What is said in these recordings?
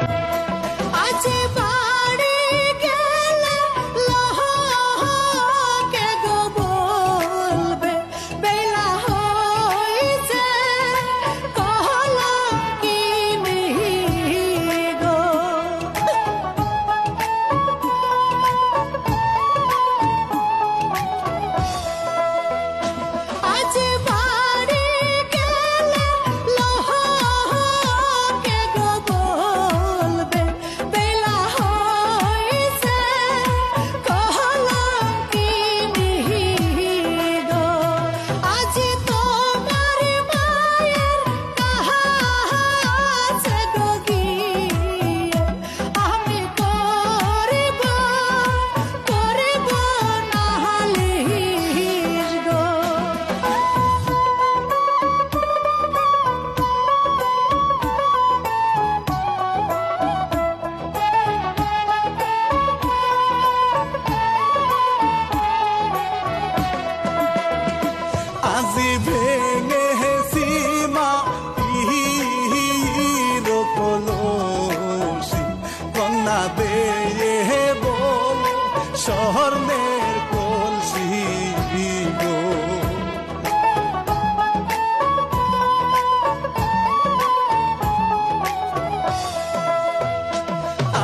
Bye. স্বর্ণের কলসি বিগো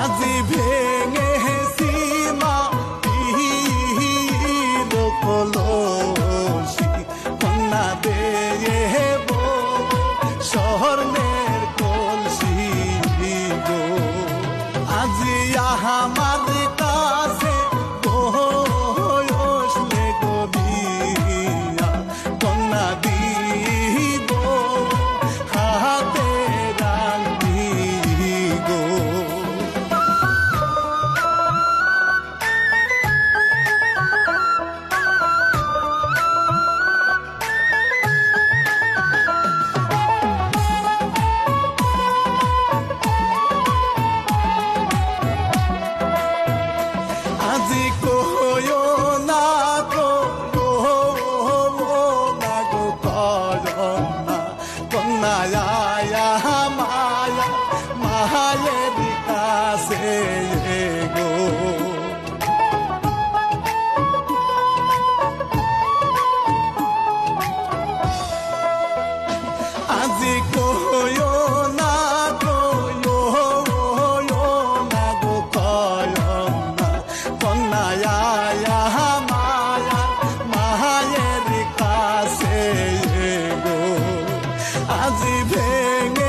আজি ভেঙে সীমা কলসি কন্যা দেয়ে স্বর্ণের কলসি আজি আহা আজি কহয় না কয় না গো কয় না। কন্যা মায়া মায়ের ভেঙে